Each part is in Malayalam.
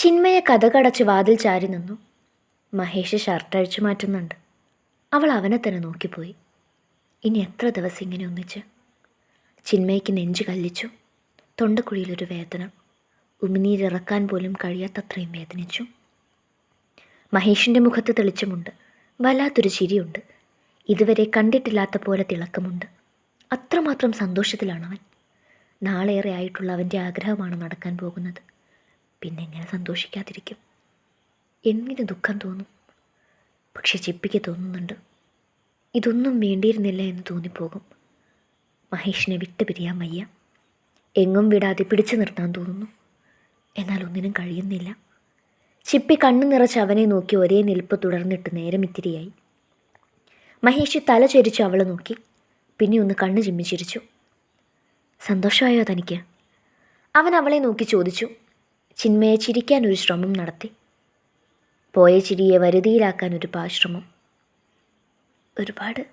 ചിന്മയെ കഥകടച്ച് വാതിൽ ചാരി നിന്നു. മഹേഷ് ഷർട്ട് അഴിച്ചു മാറ്റുന്നുണ്ട്. അവൾ അവനെ തന്നെ നോക്കിപ്പോയി. ഇനി എത്ര ദിവസം ഇങ്ങനെ ഒന്നിച്ച്? ചിന്മയ്ക്ക് നെഞ്ചു കല്ലിച്ചു. തൊണ്ടക്കുഴിയിലൊരു വേദന. ഉമിനീരിറക്കാൻ പോലും കഴിയാത്തത്രയും വേദനിച്ചു. മഹേഷിന്റെ മുഖത്ത് തെളിച്ചമുണ്ട്. വല്ലാത്തൊരു ചിരിയുണ്ട്. ഇതുവരെ കണ്ടിട്ടില്ലാത്ത പോലെ തിളക്കമുണ്ട്. അത്രമാത്രം സന്തോഷത്തിലാണ് അവൻ നാളേറെ ആയിട്ടുള്ള അവന്റെ ആഗ്രഹമാണ് നടക്കാൻ പോകുന്നത്. പിന്നെ എങ്ങനെ സന്തോഷിക്കാതിരിക്കും. എങ്ങനെ ദുഃഖം തോന്നും. പക്ഷെ ചിപ്പിക്ക് തോന്നുന്നുണ്ട്. ഇതൊന്നും വേണ്ടിയിരുന്നില്ല എന്ന് തോന്നിപ്പോകും. മഹേഷിനെ വിട്ടു പിരിയാൻ വയ്യ. എങ്ങും വിടാതെ പിടിച്ചു നിർത്താൻ തോന്നുന്നു. എന്നാൽ ഒന്നിനും കഴിയുന്നില്ല. ചിപ്പി കണ്ണു നിറച്ച് അവനെ നോക്കി ഒരേ നിൽപ്പ് തുടർന്നിട്ട് നേരം ഇത്തിരിയായി. മഹേഷ് തല ചൊരിച്ച് അവളെ നോക്കി. പിന്നെ ഒന്ന് കണ്ണു ചിമ്മിച്ചിരിച്ചു സന്തോഷമായോ തനിക്ക്? അവൻ അവളെ നോക്കി ചോദിച്ചു. ചിന്മയെ ചിരിക്കാൻ ഒരു ശ്രമം നടത്തി. പോയ ചിരിയെ വരുതിയിലാക്കാൻ ഒരു പാശ്രമം. ഒരുപാട്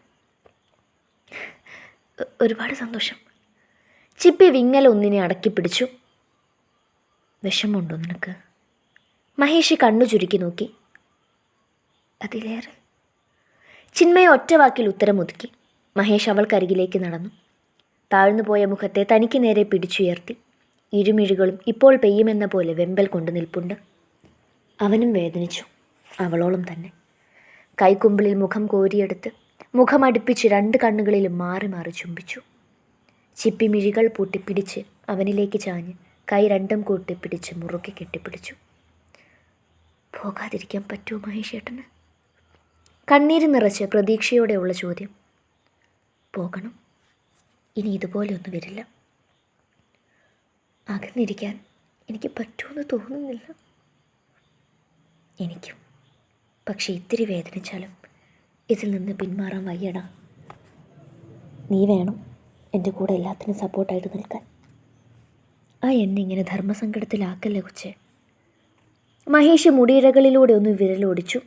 ഒരുപാട് സന്തോഷം. ചിപ്പി വിങ്ങൽ ഒന്നിനെ അടക്കി പിടിച്ചു. വിഷമമുണ്ടോ നിനക്ക്? മഹേഷ് കണ്ണു ചുരുക്കി നോക്കി. അതിലേറെ. ചിന്മയ ഒറ്റവാക്കിൽ ഉത്തരം ഒതുക്കി മഹേഷ് അവൾക്കരികിലേക്ക് നടന്നു. താഴ്ന്നു പോയ മുഖത്തെ തനിക്ക് നേരെ പിടിച്ചുയർത്തി. ഇരുമിഴികളും ഇപ്പോൾ പെയ്യുമെന്ന പോലെ വെമ്പൽ കൊണ്ടു നിൽപ്പുണ്ട്. അവനും വേദനിച്ചു. അവളോളം തന്നെ. കൈക്കുമ്പിളിൽ മുഖം കോരിയെടുത്ത് മുഖമടുപ്പിച്ച് രണ്ട് കണ്ണുകളിലും മാറി മാറി ചുംബിച്ചു. ചിപ്പിമിഴികൾ പൂട്ടിപ്പിടിച്ച് അവനിലേക്ക് ചാഞ്ഞ് കൈ രണ്ടും കൂട്ടിപ്പിടിച്ച് മുറുകെ കെട്ടിപ്പിടിച്ചു. പോകാതിരിക്കാൻ പറ്റുമോ മഹേഷേട്ടന്? കണ്ണീര് നിറച്ച് പ്രതീക്ഷയോടെയുള്ള ചോദ്യം. പോകണം. ഇനി ഇതുപോലെ ഒന്നും വരില്ല. അകന്നിരിക്കാൻ എനിക്ക് പറ്റുമെന്ന് തോന്നുന്നില്ല. എനിക്കും. പക്ഷെ ഇത്തിരി വേദനിച്ചാലും ഇതിൽ നിന്ന് പിന്മാറാൻ വയ്യടാ. നീ വേണം എന്റെ കൂടെ എല്ലാത്തിനും സപ്പോർട്ടായിട്ട് നിൽക്കാൻ. ആ എന്നെ ഇങ്ങനെ ധർമ്മസങ്കടത്തിലാക്കല്ലേ കൊച്ചേ? മഹേഷ് മുടിയിഴകളിലൂടെ ഒന്ന് വിരലോടിച്ചു.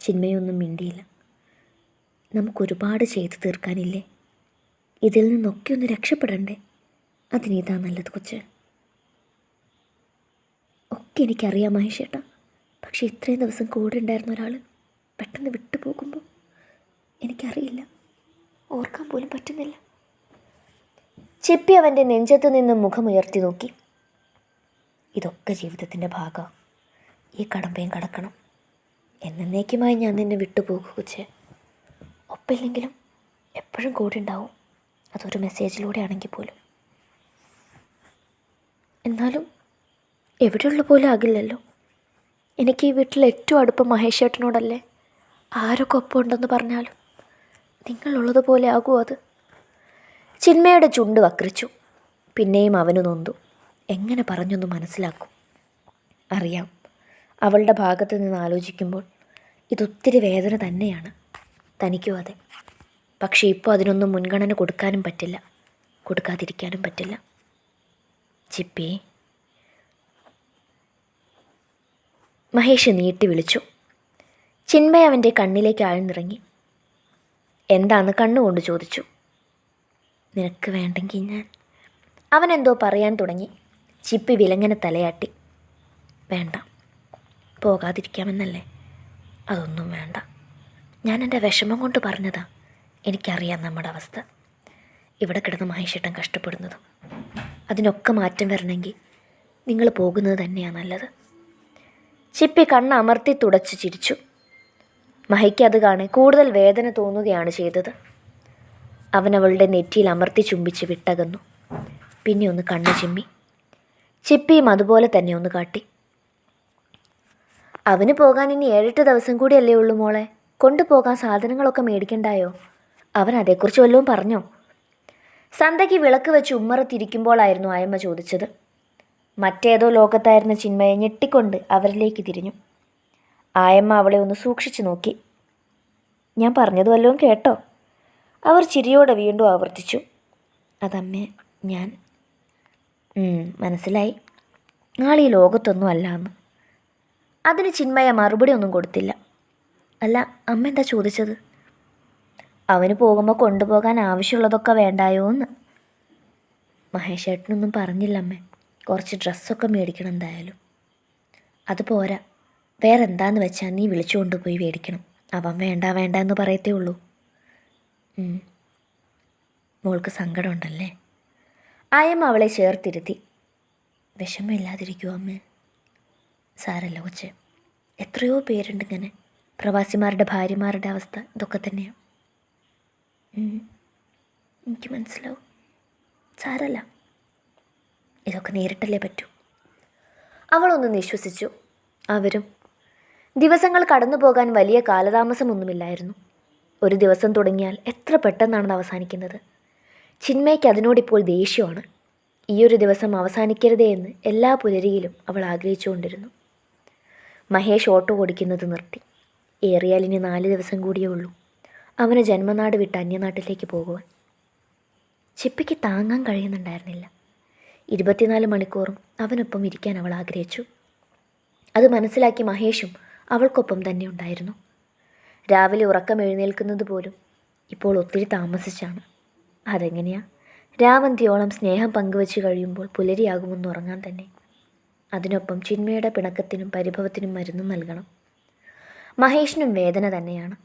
ചിന്മയൊന്നും മിണ്ടിയില്ല. നമുക്കൊരുപാട് ചെയ്തു തീർക്കാനില്ലേ? ഇതിൽ നിന്നൊക്കെ ഒന്ന് രക്ഷപ്പെടണ്ടേ? അതിനിതാ നല്ലത് കൊച്ച്. ഒക്കെ എനിക്കറിയാം മഹേഷേട്ടാ. പക്ഷേ ഇത്രയും ദിവസം കൂടെ ഉണ്ടായിരുന്ന ഒരാൾ പെട്ടെന്ന് വിട്ടുപോകുമ്പോൾ എനിക്കറിയില്ല. ഓർക്കാൻ പോലും പറ്റുന്നില്ല. ചെപ്പി അവന്റെ നെഞ്ചത്ത് നിന്നും മുഖമുയർത്തി നോക്കി. ഇതൊക്കെ ജീവിതത്തിന്റെ ഭാഗം. ഈ കടമ്പയും കടക്കണം. എന്നേക്കുമായി ഞാൻ നിന്നെ വിട്ടുപോകും കൊച്ചേ. ഒപ്പില്ലെങ്കിലും എപ്പോഴും കൂടെ ഉണ്ടാവും. അതൊരു മെസ്സേജിലൂടെ ആണെങ്കിൽ പോലും. എന്നാലും എവിടെയുള്ള പോലെ ആകില്ലല്ലോ. എനിക്ക് ഈ വീട്ടിൽ ഏറ്റവും അടുപ്പം മഹേഷ് ചേട്ടനോടല്ലേ ആരൊക്കെ ഒപ്പം ഉണ്ടെന്ന് പറഞ്ഞാലും നിങ്ങളുള്ളതുപോലെ ആകുമോ അത്? ചിന്മയുടെ ചുണ്ട് വക്രിച്ചു. പിന്നെയും അവന് നൊന്തു. എങ്ങനെ പറഞ്ഞൊന്ന് മനസ്സിലാക്കും? അറിയാം. അവളുടെ ഭാഗത്ത് നിന്ന് ആലോചിക്കുമ്പോൾ ഇതൊത്തിരി വേദന തന്നെയാണ്. തനിക്കും അതെ. പക്ഷേ ഇപ്പോൾ അതിനൊന്നും മുൻഗണന കൊടുക്കാനും പറ്റില്ല. കൊടുക്കാതിരിക്കാനും പറ്റില്ല. ചിപ്പി മഹേഷ് നീട്ടി വിളിച്ചു. ചിന്മയ അവന്റെ കണ്ണിലേക്ക് ആഴ്ന്നിറങ്ങി. എന്താന്ന് കണ്ണുകൊണ്ട് ചോദിച്ചു. നിനക്ക് വേണ്ടെങ്കിൽ ഞാൻ അവൻ എന്തോ പറയാൻ തുടങ്ങി. ചിപ്പി വിലങ്ങനെ തലയാട്ടി. വേണ്ട. പോകാതിരിക്കാമെന്നല്ലേ? അതൊന്നും വേണ്ട. ഞാൻ എന്റെ വിഷമം കൊണ്ട് പറഞ്ഞതാ. എനിക്കറിയാം നമ്മുടെ അവസ്ഥ. ഇവിടെ കിടന്ന് മഹേഷേട്ടൻ കഷ്ടപ്പെടുന്നതും അതിനൊക്കെ മാറ്റം വരണമെങ്കിൽ നിങ്ങൾ പോകുന്നത് തന്നെയാണ് നല്ലത്. ചിപ്പി കണ്ണ് അമർത്തി തുടച്ച് ചിരിച്ചു. മഹയ്ക്ക് അത് കാണെ കൂടുതൽ വേദന തോന്നുകയാണ് ചെയ്തത്. അവൻ അവളുടെ നെറ്റിയിൽ അമർത്തി ചുംബിച്ച് വിട്ടകന്നു. പിന്നെ ഒന്ന് കണ്ണു ചിമ്മി. ചിപ്പിയും അതുപോലെ തന്നെ ഒന്ന് കാട്ടി. അവന് പോകാൻ ഇനി ഏഴെട്ട് ദിവസം കൂടിയല്ലേ ഉള്ളൂ മോളെ. കൊണ്ടുപോകാൻ സാധനങ്ങളൊക്കെ മേടിക്കണ്ടായോ? അവൻ അതേക്കുറിച്ച് വല്ലതും പറഞ്ഞോ? സന്ധ്യയ്ക്ക് വിളക്ക് വെച്ച് ഉമ്മറത്തിരിക്കുമ്പോഴായിരുന്നു അയമ്മ ചോദിച്ചത്. മറ്റേതോ ലോകത്തായിരുന്ന ചിന്മയെ ഞെട്ടിക്കൊണ്ട് അവരിലേക്ക് തിരിഞ്ഞു. ആയമ്മ അവളെ ഒന്ന് സൂക്ഷിച്ചു നോക്കി. ഞാൻ പറഞ്ഞത് വല്ലതും കേട്ടോ? അവർ ചിരിയോടെ വീണ്ടും ആവർത്തിച്ചു. അതമ്മേ ഞാൻ. മനസ്സിലായി. നാളെ ഈ ലോകത്തൊന്നും അല്ല എന്ന്. അതിന് ചിന്മയ മറുപടി ഒന്നും കൊടുത്തില്ല. അല്ല അമ്മ എന്താ ചോദിച്ചത്? അവന് പോകുമ്പോൾ കൊണ്ടുപോകാൻ ആവശ്യമുള്ളതൊക്കെ വേണ്ടായോ എന്ന് മഹേഷ് ഏട്ടനൊന്നും പറഞ്ഞില്ല അമ്മേ കുറച്ച് ഡ്രസ്സൊക്കെ മേടിക്കണം എന്തായാലും. അത് പോരാ. വേറെ എന്താന്ന് വെച്ചാൽ നീ വിളിച്ചുകൊണ്ട് പോയി മേടിക്കണം. അവൻ വേണ്ട വേണ്ട എന്ന് പറയത്തേ ഉള്ളൂ. മോൾക്ക് സങ്കടമുണ്ടല്ലേ? ആയമ്മ അവളെ ചേർത്തിരുത്തി. വിഷമമില്ലാതിരിക്കുമോ അമ്മേ? സാരല്ല കൊച്ച്. എത്രയോ പേരുണ്ട് ഇങ്ങനെ. പ്രവാസിമാരുടെ ഭാര്യമാരുടെ അവസ്ഥ ഇതൊക്കെ തന്നെയാണ് എനിക്ക് മനസ്സിലാവും. സാരല്ല. ഇതൊക്കെ നേരിട്ടല്ലേ പറ്റൂ. അവളൊന്ന് നിശ്വസിച്ചു അവരും ദിവസങ്ങൾ കടന്നു പോകാൻ വലിയ കാലതാമസമൊന്നുമില്ലായിരുന്നു. ഒരു ദിവസം തുടങ്ങിയാൽ എത്ര പെട്ടെന്നാണെന്ന് അത് അവസാനിക്കുന്നത്. ചിന്മയ്ക്ക് അതിനോടിപ്പോൾ ദേഷ്യമാണ്. ഈയൊരു ദിവസം അവസാനിക്കരുതേ എന്ന് എല്ലാ പുലരിയിലും അവൾ ആഗ്രഹിച്ചുകൊണ്ടിരുന്നു. മഹേഷ് ഓട്ടോ ഓടിക്കുന്നത് നിർത്തി. ഏറിയാൽ ഇനി നാല് ദിവസം കൂടിയേ ഉള്ളൂ. അവന് ജന്മനാട് വിട്ട് അന്യനാട്ടിലേക്ക് പോകുവാൻ. ചിപ്പിക്ക് താങ്ങാൻ കഴിയുന്നുണ്ടായിരുന്നില്ല. ഇരുപത്തിനാല് മണിക്കൂറും അവനൊപ്പം ഇരിക്കാൻ അവൾ ആഗ്രഹിച്ചു. അത് മനസ്സിലാക്കി മഹേഷും അവൾക്കൊപ്പം തന്നെ ഉണ്ടായിരുന്നു. രാവിലെ ഉറക്കം എഴുന്നേൽക്കുന്നത് പോലും ഇപ്പോൾ ഒത്തിരി താമസിച്ചാണ്. അതെങ്ങനെയാ? രാവന്തിയോളം സ്നേഹം പങ്കുവച്ച് കഴിയുമ്പോൾ പുലരിയാകുമെന്ന് ഉറങ്ങാൻ തന്നെ. അതിനൊപ്പം ചിന്മയുടെ പിണക്കത്തിനും പരിഭവത്തിനും മരുന്നും നൽകണം. മഹേഷിനും വേദന തന്നെയാണ്.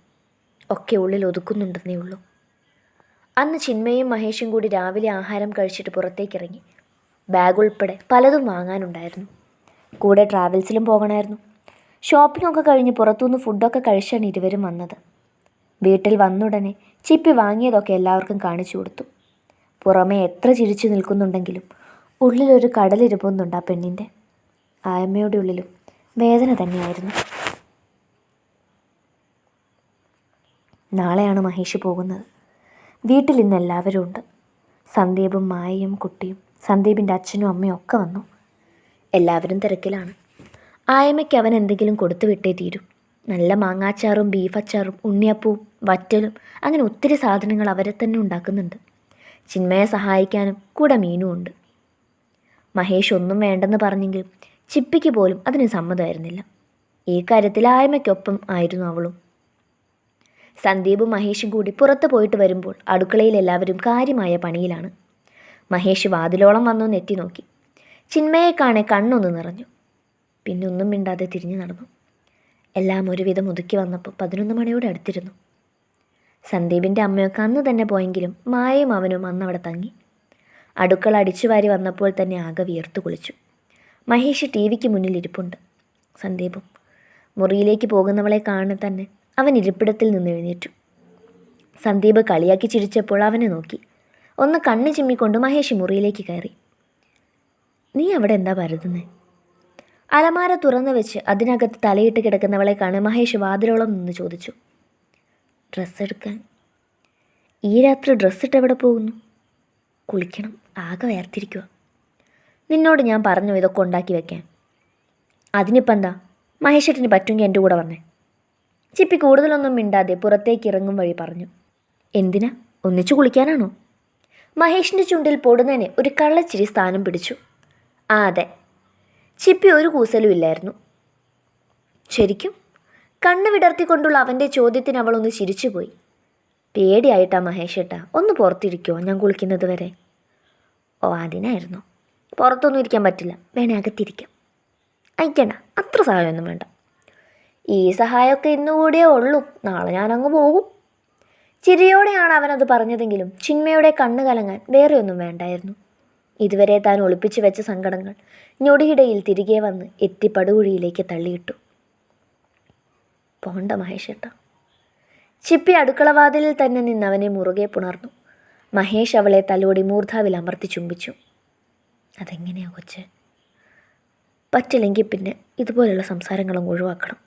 ഒക്കെ ഉള്ളിൽ ഒതുക്കുന്നുണ്ടെന്നേ ഉള്ളൂ. അന്ന് ചിന്മയും മഹേഷും കൂടി രാവിലെ ആഹാരം കഴിച്ചിട്ട് പുറത്തേക്കിറങ്ങി. ബാഗ് ഉൾപ്പെടെ പലതും വാങ്ങാനുണ്ടായിരുന്നു. കൂടെ ട്രാവൽസിലും പോകണമായിരുന്നു. ഷോപ്പിംഗ് ഒക്കെ കഴിഞ്ഞ് പുറത്തുനിന്ന് ഫുഡൊക്കെ കഴിച്ചാണ് ഇരുവരും വന്നത്. വീട്ടിൽ വന്നുടനെ ചിപ്പി വാങ്ങിയതൊക്കെ എല്ലാവർക്കും കാണിച്ചു കൊടുത്തു. പുറമേ എത്ര ചിരിച്ചു നിൽക്കുന്നുണ്ടെങ്കിലും ഉള്ളിലൊരു കടലിരുപ്പൊന്നുണ്ട് ആ പെണ്ണിന്റെ ആയമ്മയുടെ ഉള്ളിലും വേദന തന്നെയായിരുന്നു. നാളെയാണ് മഹേഷ് പോകുന്നത്. വീട്ടിൽ ഇന്ന് എല്ലാവരും ഉണ്ട്. സന്ദീപും മായയും കുട്ടിയും സന്ദീപിന്റെ അച്ഛനും അമ്മയും ഒക്കെ വന്നു. എല്ലാവരും തിരക്കിലാണ്. ആയമയ്ക്ക് അവൻ എന്തെങ്കിലും കൊടുത്തു വിട്ടേ തീരും. നല്ല മാങ്ങാച്ചാറും ബീഫ് അച്ചാറും ഉണ്ണിയപ്പവും വറ്റലും അങ്ങനെ ഒത്തിരി സാധനങ്ങൾ അവരെ തന്നെ ഉണ്ടാക്കുന്നുണ്ട്. ചിന്മയെ സഹായിക്കാനും കൂടെ മീനും ഉണ്ട്. മഹേഷ് ഒന്നും വേണ്ടെന്ന് പറഞ്ഞെങ്കിലും ചിപ്പിക്ക് പോലും അതിന് സമ്മതമായിരുന്നില്ല. ഈ കാര്യത്തിൽ ആയമ്മയ്ക്കൊപ്പം ആയിരുന്നു അവളും. സന്ദീപും മഹേഷും കൂടി പുറത്ത് പോയിട്ട് വരുമ്പോൾ അടുക്കളയിൽ എല്ലാവരും കാര്യമായ പണിയിലാണ്. മഹേഷ് വാതിലോളം വന്നു നെറ്റി നോക്കി. ചിന്മയെ കാണെ കണ്ണൊന്ന് നിറഞ്ഞു. പിന്നെ ഒന്നും മിണ്ടാതെ തിരിഞ്ഞു നടന്നു. എല്ലാം ഒരുവിധം ഒതുക്കി വന്നപ്പോൾ പതിനൊന്ന് മണിയോടെ അടുത്തിരുന്നു. സന്ദീപിന്റെ അമ്മയൊക്കെ അന്ന് തന്നെ പോയെങ്കിലും മായയും അവനും അന്ന് അവിടെ തങ്ങി. അടുക്കള അടിച്ചു വാരി വന്നപ്പോൾ തന്നെ ആകെ വിയർത്തു കുളിച്ചു. മഹേഷ് ടി വിക്ക് മുന്നിൽ ഇരിപ്പുണ്ട്. സന്ദീപും മുറിയിലേക്ക് പോകുന്നവളെ കാണെ തന്നെ അവൻ ഇരിപ്പിടത്തിൽ നിന്ന് എഴുന്നേറ്റു. സന്ദീപ് കളിയാക്കി ചിരിച്ചപ്പോൾ അവനെ നോക്കി. ഒന്ന് കണ്ണ് ചിമ്മിക്കൊണ്ട് മഹേഷ് മുറിയിലേക്ക് കയറി. നീ അവിടെ എന്താ പരുതുന്നേ? അലമാര തുറന്നു വെച്ച് അതിനകത്ത് തലയിട്ട് കിടക്കുന്നവളെ കാണാൻ മഹേഷ് വാതിലോളം നിന്ന് ചോദിച്ചു. ഡ്രസ്സ് എടുക്കാൻ? ഈ രാത്രി ഡ്രസ്സ് ഇട്ട് എവിടെ പോകുന്നു? കുളിക്കണം ആകെ വേർത്തിരിക്കുക നിന്നോട് ഞാൻ പറഞ്ഞു ഇതൊക്കെ ഉണ്ടാക്കി വെക്കാൻ. അതിനിപ്പം എന്താ? മഹേഷേട്ടിന് പറ്റുമെങ്കിൽ എന്റെ കൂടെ വന്നേ. ചിപ്പി കൂടുതലൊന്നും മിണ്ടാതെ പുറത്തേക്ക് ഇറങ്ങും വഴി പറഞ്ഞു. എന്തിനാ? ഒന്നിച്ചു കുളിക്കാനാണോ? മഹേഷിന്റെ ചുണ്ടിൽ പൊടുന്നതിന് ഒരു കള്ളച്ചിരി സ്ഥാനം പിടിച്ചു. ആ അതെ. ചിപ്പി ഒരു കൂസലും ഇല്ലായിരുന്നു. ശരിക്കും? കണ്ണ് വിടർത്തിക്കൊണ്ടുള്ള അവന്റെ ചോദ്യത്തിന് അവൾ ഒന്ന് ചിരിച്ചുപോയി. പേടിയായിട്ടാ മഹേഷ് ഏട്ടാ ഒന്ന് പുറത്തിരിക്കുമോ ഞാൻ കുളിക്കുന്നത് വരെ? ഓ അതിനായിരുന്നു. പുറത്തൊന്നും ഇരിക്കാൻ പറ്റില്ല വേണേ അകത്തിരിക്കാം. അയക്കണ്ട അത്ര സഹായമൊന്നും വേണ്ട. ഈ സഹായമൊക്കെ ഇന്നുകൂടിയേ ഉള്ളൂ നാളെ ഞാനങ്ങ് പോകും. ചിരിയോടെയാണ് അവനത് പറഞ്ഞതെങ്കിലും ചിന്മയുടെ കണ്ണു കലങ്ങാൻ വേറെ ഒന്നും വേണ്ടായിരുന്നു. ഇതുവരെ താൻ ഒളിപ്പിച്ചു വെച്ച സങ്കടങ്ങൾ ഞൊടിയിടയിൽ തിരികെ വന്ന് എത്തി പടുകുഴിയിലേക്ക് തള്ളിയിട്ടു. പോണ്ട മഹേഷേട്ട. ചിപ്പി അടുക്കളവാതിലിൽ തന്നെ നിന്ന് അവനെ മുറുകെ പുണർന്നു. മഹേഷ് അവളെ തലോടി മൂർധാവിൽ അമർത്തി ചുംബിച്ചു. അതെങ്ങനെയാ കൊച്ച്? പറ്റില്ലെങ്കിൽ പിന്നെ ഇതുപോലുള്ള സംസാരങ്ങളും ഒഴിവാക്കണം.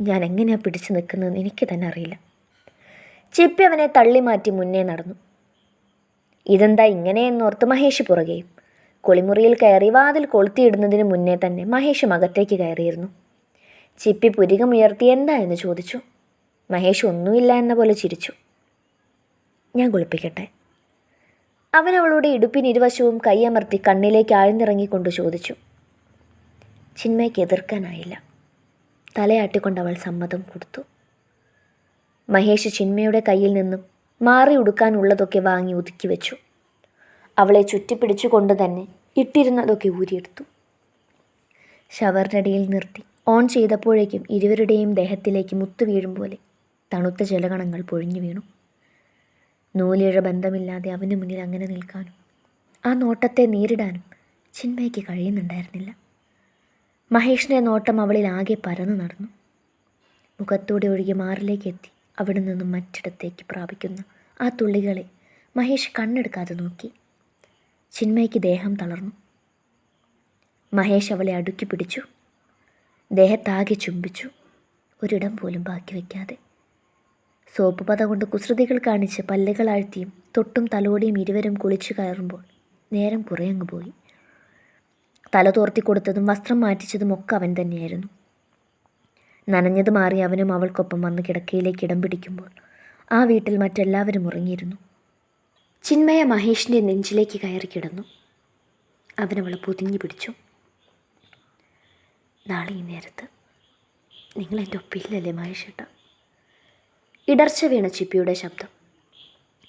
ഞാൻ എങ്ങനെയാ പിടിച്ചു നിൽക്കുന്നതെന്ന് എനിക്ക് തന്നെ അറിയില്ല. ചിപ്പി അവനെ തള്ളി മാറ്റി മുന്നേ നടന്നു. ഇതെന്താ ഇങ്ങനെയെന്നോർത്ത് മഹേഷ് പുറകെയും കുളിമുറിയിൽ കയറി വാതിൽ കൊളുത്തിയിടുന്നതിന് മുന്നേ തന്നെ മഹേഷ് അകത്തേക്ക് കയറിയിരുന്നു. ചിപ്പി പുരികമുയർത്തി എന്താ എന്ന് ചോദിച്ചു. മഹേഷ് ഒന്നുമില്ല എന്ന പോലെ ചിരിച്ചു. ഞാൻ കുളിപ്പിക്കട്ടെ. അവൻ അവളുടെ ഇടുപ്പിന് ഇരുവശവും കൈയമർത്തി കണ്ണിലേക്ക് ആഴ്ന്നിറങ്ങിക്കൊണ്ട് ചോദിച്ചു. ചിന്മയ്ക്ക് എതിർക്കാനായില്ല. തലയാട്ടിക്കൊണ്ട് അവൾ സമ്മതം കൊടുത്തു. മഹേഷ് ചിന്മയുടെ കയ്യിൽ നിന്നും മാറി ഉടുക്കാനുള്ളതൊക്കെ വാങ്ങി ഒതുക്കി വെച്ചു. അവളെ ചുറ്റിപ്പിടിച്ചുകൊണ്ട് തന്നെ ഇട്ടിരുന്നതൊക്കെ ഊരിയെടുത്തു. ഷവറിനടിയിൽ നിർത്തി. ഓൺ ചെയ്തപ്പോഴേക്കും ഇരുവരുടെയും ദേഹത്തിലേക്ക് മുത്തു വീഴും പോലെ തണുത്ത ജലകണങ്ങൾ പൊഴിഞ്ഞു വീണു. നൂലിഴ ബന്ധമില്ലാതെ അവന് മുന്നിൽ അങ്ങനെ നിൽക്കാനും ആ നോട്ടത്തെ നേരിടാനും ചിന്മയ്ക്ക് കഴിയുന്നുണ്ടായിരുന്നില്ല. മഹേഷിന്റെ നോട്ടം അവളിൽ ആകെ പരന്നു നടന്നു. മുഖത്തൂടെ ഒഴുകി മാറിലേക്ക് എത്തി. അവിടെ നിന്നും മറ്റിടത്തേക്ക് പ്രാപിക്കുന്നു. ആ തുള്ളികളെ മഹേഷ് കണ്ണെടുക്കാതെ നോക്കി. ചിന്മയ്ക്ക് ദേഹം തളർന്നു. മഹേഷ് അവളെ അടുക്കി പിടിച്ചു. ദേഹത്താകെ ചുംബിച്ചു. ഒരിടം പോലും ബാക്കി വയ്ക്കാതെ. സോപ്പ് പത കൊണ്ട് കുസൃതികൾ കാണിച്ച് പല്ലുകൾ ആഴ്ത്തിയും തൊട്ടും തലോടിയും ഇരുവരും കുളിച്ചു കയറുമ്പോൾ നേരം കുറേ അങ്ങ് പോയി. തല തോർത്തി കൊടുത്തതും വസ്ത്രം മാറ്റിച്ചതും ഒക്കെ അവൻ തന്നെയായിരുന്നു. നനഞ്ഞത് മാറി അവനും അവൾക്കൊപ്പം വന്ന് കിടക്കയിലേക്ക് ഇടം പിടിക്കുമ്പോൾ ആ വീട്ടിൽ മറ്റെല്ലാവരും ഉറങ്ങിയിരുന്നു. ചിന്മയ മഹേഷിന്റെ നെഞ്ചിലേക്ക് കയറി കിടന്നു. അവനവളെ പൊതിഞ്ഞു പിടിച്ചു. നാളെ ഈ നേരത്ത് നിങ്ങൾ എന്റെ ഒപ്പില്ലല്ലേ മഹേഷ് ഏട്ടാ ഇടർച്ച വീണ ചിപ്പിയുടെ ശബ്ദം.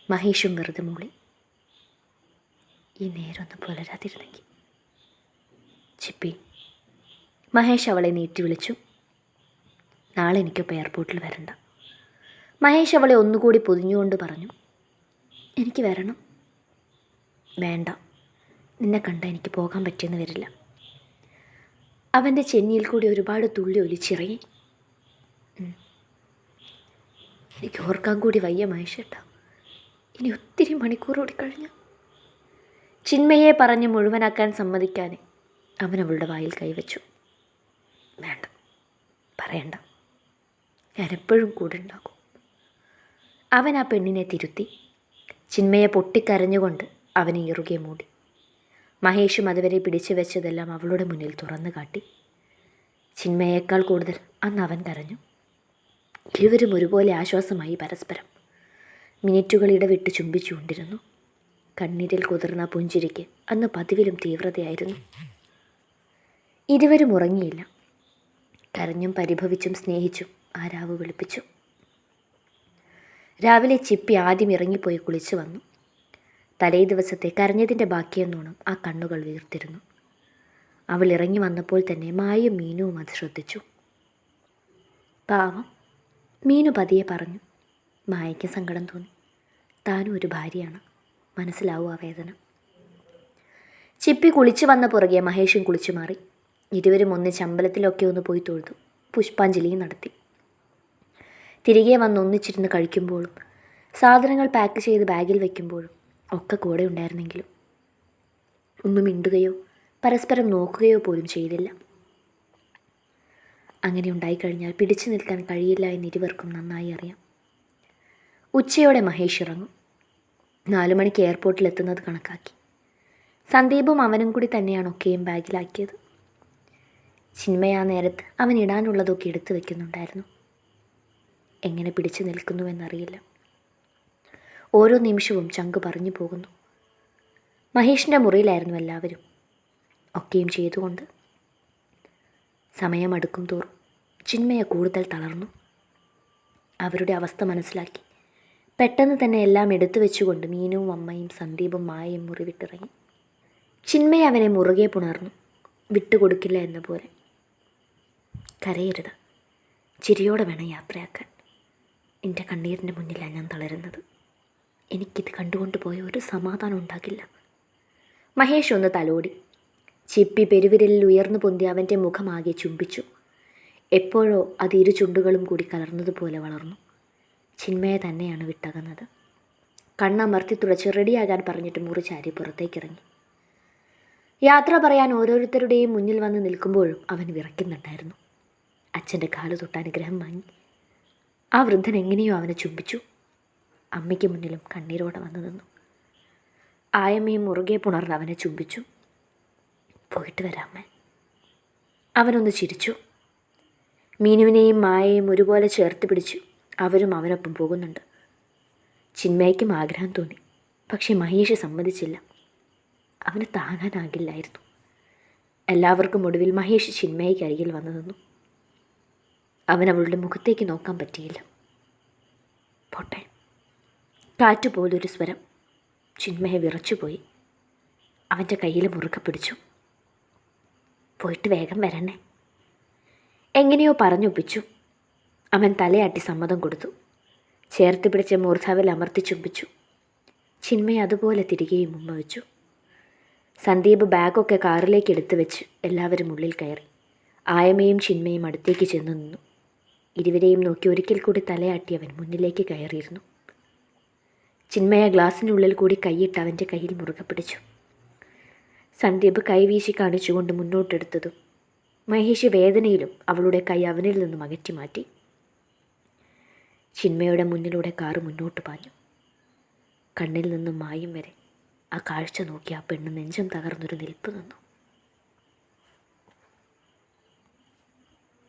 മഹേഷും വെറുതെ മൂളി. ഈ നേരമൊന്ന് പുലരാതിരുന്നെങ്കിൽ. ചിപ്പി. മഹേഷ് അവളെ നീട്ടി വിളിച്ചു. നാളെ എനിക്കൊപ്പം എയർപോർട്ടിൽ വരണ്ട. മഹേഷ് അവളെ ഒന്നുകൂടി പൊതിഞ്ഞുകൊണ്ട് പറഞ്ഞു എനിക്ക് വരണം. വേണ്ട. നിന്നെ കണ്ട എനിക്ക് പോകാൻ പറ്റിയെന്ന് വരില്ല. അവന്റെ ചെന്നിയിൽ കൂടി ഒരുപാട് തുള്ളി ഒലിച്ചിറങ്ങി. എനിക്ക് ഓർക്കാൻ കൂടി വയ്യ മഹേഷേട്ടാ ഇനി ഒത്തിരി മണിക്കൂർ കഴിഞ്ഞു. ചിന്മയെ പറഞ്ഞ് മുഴുവനാക്കാൻ സമ്മതിക്കാൻ അവൻ അവളുടെ വായിൽ കൈവച്ചു. വേണ്ട. പറയണ്ട. ഞാൻ എപ്പോഴും കൂടെ ഉണ്ടാകും അവൻ ആ പെണ്ണിനെ തിരുത്തി ചിന്മയെ പൊട്ടിക്കരഞ്ഞുകൊണ്ട് അവനെ ഇറുകെ മൂടി. മഹേഷും അതുവരെ പിടിച്ചു വെച്ചതെല്ലാം അവളുടെ മുന്നിൽ തുറന്നു കാട്ടി. ചിന്മയേക്കാൾ കൂടുതൽ അന്ന് അവൻ കരഞ്ഞു. ഇരുവരും ഒരുപോലെ ആശ്വാസമായി പരസ്പരം മിനിറ്റുകൾ വിട്ട് ചുംബിച്ചുകൊണ്ടിരുന്നു. കണ്ണീരിൽ കുതിർന്ന പുഞ്ചിരിക്ക് അന്ന് പതിവിലും തീവ്രതയായിരുന്നു. ഇരുവരും ഉറങ്ങിയില്ല. കരഞ്ഞും പരിഭവിച്ചും സ്നേഹിച്ചും ആ രാവ് വെളുപ്പിച്ചു. രാവിലെ ചിപ്പി ആദ്യം ഇറങ്ങിപ്പോയി കുളിച്ചു വന്നു. തലേ ദിവസത്തെ കരഞ്ഞതിന്റെ ബാക്കിയെന്നോണം ആ കണ്ണുകൾ വീർത്തിരുന്നു. അവൾ ഇറങ്ങി വന്നപ്പോൾ തന്നെ മായും മീനുവും അത് ശ്രദ്ധിച്ചു. പാവം മീനു പതിയെ പറഞ്ഞു. മായയ്ക്ക് സങ്കടം തോന്നി. താനും ഒരു ഭാര്യയാണ്. മനസ്സിലാവും ആ വേദന. ചിപ്പി കുളിച്ചു വന്ന പുറകെ മഹേഷും കുളിച്ചു മാറി. ഇരുവരും ഒന്നിച്ച് ചമ്പലത്തിലൊക്കെ ഒന്ന് പോയി തൊഴുതു. പുഷ്പാഞ്ജലിയും നടത്തി. തിരികെ വന്ന് ഒന്നിച്ചിരുന്ന് കഴിക്കുമ്പോഴും സാധനങ്ങൾ പാക്ക് ചെയ്ത് ബാഗിൽ വയ്ക്കുമ്പോഴും ഒക്കെ കൂടെ ഉണ്ടായിരുന്നെങ്കിലും. ഒന്നും മിണ്ടുകയോ പരസ്പരം നോക്കുകയോ പോലും ചെയ്തില്ല. അങ്ങനെ ഉണ്ടായിക്കഴിഞ്ഞാൽ പിടിച്ചു നിൽക്കാൻ കഴിയില്ല എന്ന് ഇരുവർക്കും നന്നായി അറിയാം. ഉച്ചയോടെ മഹേഷ് ഇറങ്ങും. നാലു മണിക്ക് എയർപോർട്ടിൽ എത്തുന്നത് കണക്കാക്കി. സന്ദീപും അവനും കൂടി തന്നെയാണ് ഒക്കെയും ബാഗിലാക്കിയത്. ചിന്മയ നേരത്ത് അവൻ ഇടാനുള്ളതൊക്കെ എടുത്തു വെക്കുന്നുണ്ടായിരുന്നു. എങ്ങനെ പിടിച്ചു നിൽക്കുന്നുവെന്നറിയില്ല. ഓരോ നിമിഷവും ചങ്ക് പറഞ്ഞു പോകുന്നു. മഹേഷിന്റെ മുറിയിലായിരുന്നു എല്ലാവരും. ഒക്കെയും ചെയ്തുകൊണ്ട് സമയമടുക്കും തോറും ചിന്മയ കൂടുതൽ തളർന്നു. അവരുടെ അവസ്ഥ മനസ്സിലാക്കി. പെട്ടെന്ന് തന്നെ എല്ലാം എടുത്തു വെച്ചുകൊണ്ട് മീനുവും അമ്മയും സന്ദീപും മായയും മുറി വിട്ടിറങ്ങി ചിന്മയ അവനെ മുറുകെ പുണർന്നു. വിട്ടുകൊടുക്കില്ല എന്ന പോലെ കരയരുത്. ചിരിയോടെ വേണം യാത്രയാക്കാൻ. എന്റെ കണ്ണീരിന്റെ മുന്നിലാണ് ഞാൻ തളരുന്നത്. എനിക്കിത് കണ്ടുകൊണ്ട് പോയ ഒരു സമാധാനം ഉണ്ടാകില്ല. മഹേഷ് ഒന്ന് തലോടി. ചിപ്പി പെരുവിരലിൽ ഉയർന്നു പൊന്തി അവന്റെ മുഖമാകെ ചുംബിച്ചു. എപ്പോഴോ അത് ഇരു ചുണ്ടുകളും കൂടി കലർന്നതുപോലെ വളർന്നു. ചിന്മയെ തന്നെയാണ് വിട്ടകന്നത്. കണ്ണമർത്തി തുടച്ച് റെഡിയാകാൻ പറഞ്ഞിട്ട് മുറി ചാരി പുറത്തേക്കിറങ്ങി. യാത്ര പറയാൻ ഓരോരുത്തരുടെയും മുന്നിൽ വന്ന് നിൽക്കുമ്പോഴും അവൻ വിറയ്ക്കുന്നുണ്ടായിരുന്നു. അച്ഛന്റെ കാൽ തൊട്ട് അനുഗ്രഹം വാങ്ങി. ആ വൃദ്ധൻ എങ്ങനെയോ അവനെ ചുംബിച്ചു. അമ്മയ്ക്ക് മുന്നിലും കണ്ണീരോടെ വന്നു നിന്നു. ആയമ്മയും മുറുകെ പുണർന്ന് അവനെ ചുംബിച്ചു. പോയിട്ട് വരാമേ അവനൊന്ന് ചിരിച്ചു. മീനുവിനെയും മായയും ഒരുപോലെ ചേർത്ത് പിടിച്ചു അവരും അവനൊപ്പം പോകുന്നുണ്ട്. ചിന്മയ്ക്കും ആഗ്രഹം തോന്നി. പക്ഷേ മഹേഷ് സമ്മതിച്ചില്ല. അവന് താങ്ങാനാകില്ലായിരുന്നു. എല്ലാവർക്കും ഒടുവിൽ മഹേഷ് ചിന്മയ്ക്ക് അരികിൽ വന്നു നിന്നു. അവൻ അവളുടെ മുഖത്തേക്ക് നോക്കാൻ പറ്റിയില്ല. പോട്ടെ. കാറ്റ് പോലൊരു സ്വരം. ചിന്മയെ വിറച്ചുപോയി. അവന്റെ കയ്യിൽ മുറുക്ക പിടിച്ചു. പോയിട്ട് വേഗം വരണേ. എങ്ങനെയോ പറഞ്ഞൊപ്പിച്ചു. അവൻ തലയാട്ടി സമ്മതം കൊടുത്തു. ചേർത്ത് പിടിച്ച മൂർധാവിൽ അമർത്തി ചുംബിച്ചു. ചിന്മയെ അതുപോലെ തിരികെയും ഉമ്മ വെച്ചു. സന്ദീപ് ബാഗൊക്കെ കാറിലേക്ക് എടുത്തു വെച്ച് എല്ലാവരും ഉള്ളിൽ കയറി. ആയമയും ചിന്മയും അടുത്തേക്ക് ചെന്നു നിന്നു. ഇരുവരെയും നോക്കി ഒരിക്കൽ കൂടി തലയാട്ടി അവൻ മുന്നിലേക്ക് കയറിയിരുന്നു. ചിന്മയ ഗ്ലാസിനുള്ളിൽ കൂടി കൈയിട്ട് അവന്റെ കയ്യിൽ മുറുകെ പിടിച്ചു. സന്ദീപ് കൈവീശി കാണിച്ചുകൊണ്ട് മുന്നോട്ടെടുത്തതും മഹേഷ് വേദനയിലും അവളുടെ കൈ അവനിൽ നിന്നും അകറ്റി മാറ്റി. ചിന്മയുടെ മുന്നിലൂടെ കാറ് മുന്നോട്ട് പാഞ്ഞു. കണ്ണിൽ നിന്നും മായും വരെ ആ കാഴ്ച നോക്കി ആ പെണ്ണ് നെഞ്ചം തകർന്നൊരു നിൽപ്പ് നിന്നു.